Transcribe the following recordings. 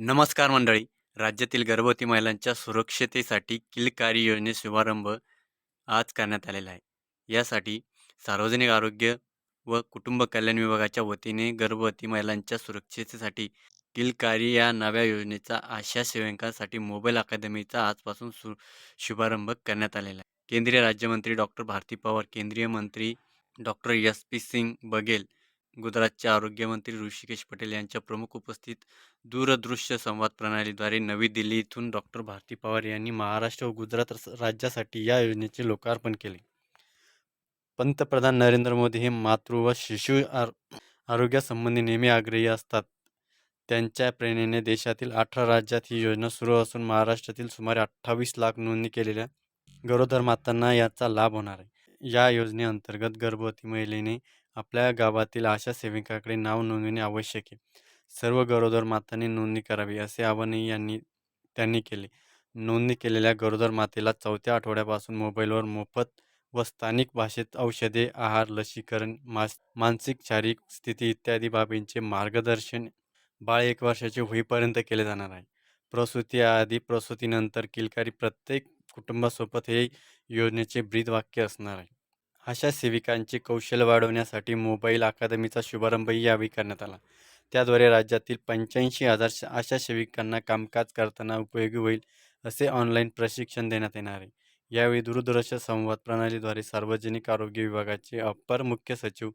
नमस्कार मंडळी. राज्यातील गर्भवती महिलांच्या सुरक्षतेसाठी किलकारी योजने शुभारंभ आज करण्यात आलेला आहे. यासाठी सार्वजनिक आरोग्य व कुटुंब कल्याण विभागाच्या वतीने गर्भवती महिलांच्या सुरक्षतेसाठी किलकारी या नव्या योजनेचा आशा सेवकांसाठी मोबाईल अकादमीचा आजपासून सु शुभारंभ करण्यात आलेला आहे. केंद्रीय राज्यमंत्री डॉक्टर भारती पवार केंद्रीय मंत्री डॉक्टर एस पी सिंग बघेल गुजरातचे आरोग्यमंत्री ऋषिकेश पटेल यांच्या प्रमुख उपस्थित दूरदृश्य संवाद प्रणालीद्वारे नवी दिल्ली इथून डॉक्टर भारती पवार यांनी महाराष्ट्र व गुजरात राज्यासाठी या योजनेचे लोकार्पण केले. पंतप्रधान नरेंद्र मोदी हे मातृ व शिशु आर आरोग्यासंबंधी नेहमी आग्रही असतात. त्यांच्या प्रेरणेने देशातील अठरा राज्यात ही योजना सुरू असून महाराष्ट्रातील सुमारे अठ्ठावीस लाख नोंदणी केलेल्या गरोदर मातांना याचा लाभ होणार आहे. या योजनेअंतर्गत गर्भवती महिलेने आपल्या गावातील आशा सेविकाकडे नाव नोंदविणे आवश्यक आहे. सर्व गरोदर मातांनी नोंदणी करावी असे आवाहनही यांनी त्यांनी केले. नोंदणी केलेल्या गरोदर मातेला चौथ्या आठवड्यापासून मोबाईलवर मोफत व स्थानिक भाषेत औषधे आहार लसीकरण मास मानसिक शारीरिक स्थिती इत्यादी बाबींचे मार्गदर्शन बाळ एक वर्षाचे होईपर्यंत केले जाणार आहे. प्रसूतीआधी प्रसूतीनंतर किलकारी प्रत्येक कुटुंबासोबत हे योजनेचे ब्रीद वाक्य असणार आहे. अशा सेविकांचे कौशल्य वाढवण्यासाठी मोबाईल अकादमीचा शुभारंभही यावेळी करण्यात आला. त्याद्वारे राज्यातील पंच्याऐंशी हजार श- सेविकांना कामकाज करताना उपयोगी होईल असे ऑनलाईन प्रशिक्षण देण्यात येणार आहे. यावेळी दूरदृश्य संवाद प्रणालीद्वारे सार्वजनिक आरोग्य विभागाचे अपर मुख्य सचिव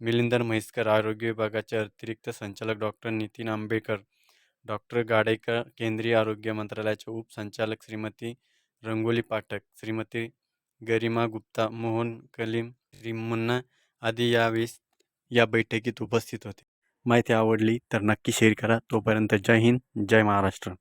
मिलिंदर म्हैसकर आरोग्य विभागाचे अतिरिक्त संचालक डॉक्टर नितीन आंबेकर डॉक्टर गाडेकर केंद्रीय आरोग्य मंत्रालयाचे उपसंचालक श्रीमती रंगोली पाठक श्रीमती गरिमा गुप्ता मोहन कलीम श्री मुन्ना आदी यावेळेस या बैठकीत उपस्थित होते. माहिती आवडली तर नक्की शेअर करा. तोपर्यंत जय हिंद जय महाराष्ट्र.